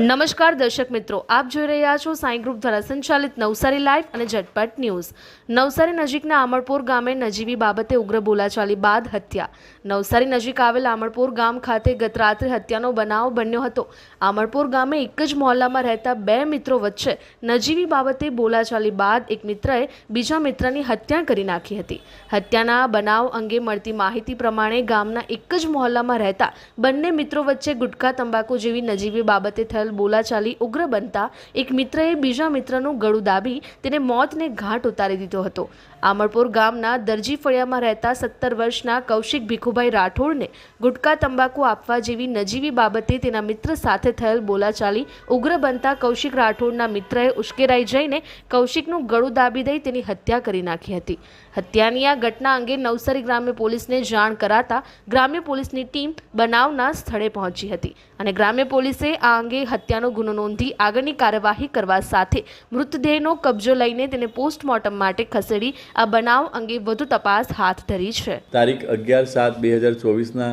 નમસ્કાર દર્શક મિત્રો, આપ જોઈ રહ્યા છો સાંઈ ગ્રુપ દ્વારા સંચાલિત નવસારી લાઈવ અને ઝટપટ ન્યૂઝ. નવસારી નજીકના આમળપોર ગામે નજીવી બાબતે ઉગ્ર બોલાચાલી બાદ હત્યા. નવસારી નજીક આવેલ આમળપોર ગામ ખાતે ગત રાત્રે હત્યાનો બનાવ બન્યો હતો. આમળપોર ગામે એક જ મહોલ્લામાં રહેતા બે મિત્રો વચ્ચે નજીવી બાબતે બોલાચાલી બાદ એક મિત્રએ બીજા મિત્રની હત્યા કરી નાખી હતી. હત્યાના બનાવ અંગે મળતી માહિતી પ્રમાણે ગામના એક જ મહોલ્લામાં રહેતા બંને મિત્રો વચ્ચે ગુટખા, તંબાકુ જેવી નજીવી બાબતે થયેલ બોલાચાલી ઉગ્ર બનતા એક મિત્રએ બીજા મિત્રનું ગળું દાબી તેને મોતને ઘાટ ઉતારી દીધો હતો. આમળપુર ગામના દરજી ફળિયામાં રહેતા સત્તર વર્ષના કૌશિક ભીખુભાઈ રાઠોડને ગુટકા, તંબાકુ આપવા જેવી નજીવી બાબતે તેના મિત્ર સાથે થયેલ બોલાચાલી ઉગ્ર બનતા કૌશિક રાઠોડના મિત્રએ ઉશ્કેરાઈ જઈને કૌશિકનું ગળું દાબી દઈ તેની હત્યા કરી નાખી હતી. હત્યાની આ ઘટના અંગે નવસારી ગ્રામ્ય પોલીસને જાણ કરાતા ગ્રામ્ય પોલીસની ટીમ બનાવના સ્થળે પહોંચી હતી અને ગ્રામ્ય પોલીસે આ અંગે હત્યાનો ગુનો નોંધી આગળની કાર્યવાહી કરવા સાથે મૃતદેહનો કબજો લઈને તેને પોસ્ટમોર્ટમ માટે ખસેડી આ બનાવ અંગે વધુ તપાસ હાથ ધરી છે. તારીખ અગિયાર સાત બે હજાર ચોવીસના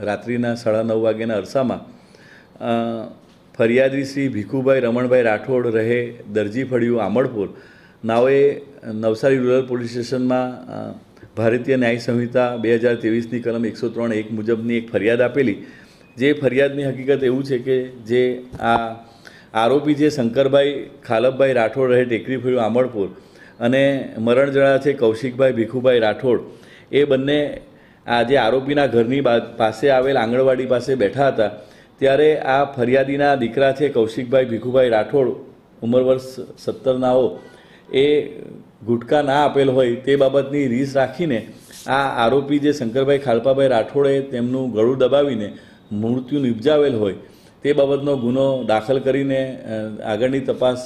રાત્રિના સાડા નવ વાગ્યાના અરસામાં ફરિયાદી શ્રી ભીખુભાઈ રમણભાઈ રાઠોડ રહે દરજી ફળિયું આમળપુર, નાઓએ નવસારી રૂરલ પોલીસ સ્ટેશનમાં ભારતીય ન્યાય સંહિતા બે હજાર ત્રેવીસની કલમ એકસો ત્રણ એક મુજબની એક ફરિયાદ આપેલી જે ફરિયાદની હકીકત એવું છે કે જે આ આરોપી જે શંકરભાઈ ખાલપભાઈ રાઠોડ રહે ટેકરી ફળિયું આમળપુર અને મરણ જણા છે કૌશિકભાઈ ભીખુભાઈ રાઠોડ, એ બંને આ જે આરોપીના ઘરની પાસે આવેલ આંગણવાડી પાસે બેઠા હતા. ત્યારે આ ફરિયાદીના દીકરા છે કૌશિકભાઈ ભીખુભાઈ રાઠોડ, ઉંમર વર્ષ સત્તરનાઓ, એ ગુટકા ના આપેલ હોય તે બાબતની રીસ રાખીને આ આરોપી જે શંકરભાઈ ખાલપાભાઈ રાઠોડે તેમનું ગળું દબાવીને મૃત્યુ નિપજાવેલ હોય, તે બાબતનો ગુનો દાખલ કરીને આગળની તપાસ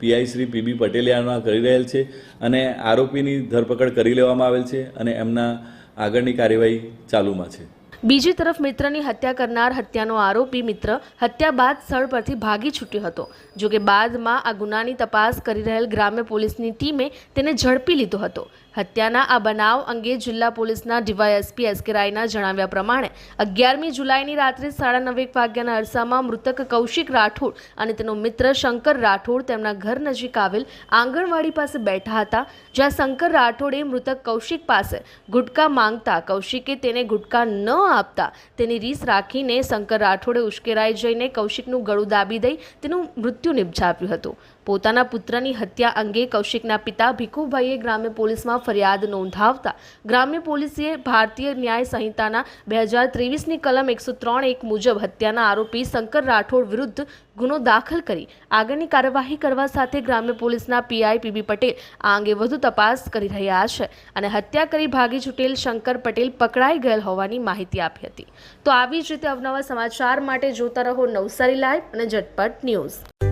પીઆઈ શ્રી પીબી પટેલિયાના કરી રહેલ છે અને આરોપીની ધરપકડ કરી લેવામાં આવેલ છે અને એમના આગળની કાર્યવાહી ચાલુમાં છે. બીજી તરફ મિત્રની હત્યા કરનાર હત્યાનો આરોપી મિત્ર હત્યા બાદ સ્થળ પરથી ભાગી છૂટ્યો હતો, જોકે બાદમાં આ ગુનાની તપાસ કરી રહેલ ગ્રામ્ય પોલીસની ટીમે તેને ઝડપી લીધો હતો. હત્યાના આ બનાવ અંગે જિલ્લા પોલીસના ડીવાયએસપી એસ કે રાયના જણાવ્યા પ્રમાણે અગિયારમી જુલાઈની રાત્રે સાડા નવેક વાગ્યાના અરસામાં મૃતક કૌશિક રાઠોડ અને તેનો મિત્ર શંકર રાઠોડ તેમના ઘર નજીક આવેલ આંગણવાડી પાસે બેઠા હતા, જ્યાં શંકર રાઠોડે મૃતક કૌશિક પાસે ગુટકા માંગતા કૌશિકે તેને ગુટકા ન આપતા તેની રીસ રાખીને શંકર રાઠોડે ઉશ્કેરાઈ જઈને કૌશિકનું ગળું દાબી દઈ તેનું મૃત્યુ નિપજાવ્યું હતું. પોતાના પુત્રની હત્યા અંગે કૌશિકના પિતા ભીખુભાઈએ ગ્રામ્ય પોલીસમાં ફરિયાદ નોંધાવતા ગ્રામ્ય પોલીસે ભારતીય ન્યાય સંહિતાના બે હજાર ત્રેવીસની કલમ એકસો ત્રણ એક મુજબ હત્યાના આરોપી શંકર રાઠોડ વિરુદ્ધ ગુનો દાખલ કરી આગળની કાર્યવાહી કરવા સાથે ગ્રામ્ય પોલીસના પીઆઈ પીબી પટેલ આ અંગે વધુ તપાસ કરી રહ્યા છે અને હત્યા કરી ભાગી છૂટેલ શંકર પટેલ પકડાઈ ગયેલ હોવાની માહિતી આપી હતી. તો આવી જ રીતે અવનવા સમાચાર માટે જોતા રહો નવસારી લાઈવ અને ઝટપટ ન્યૂઝ.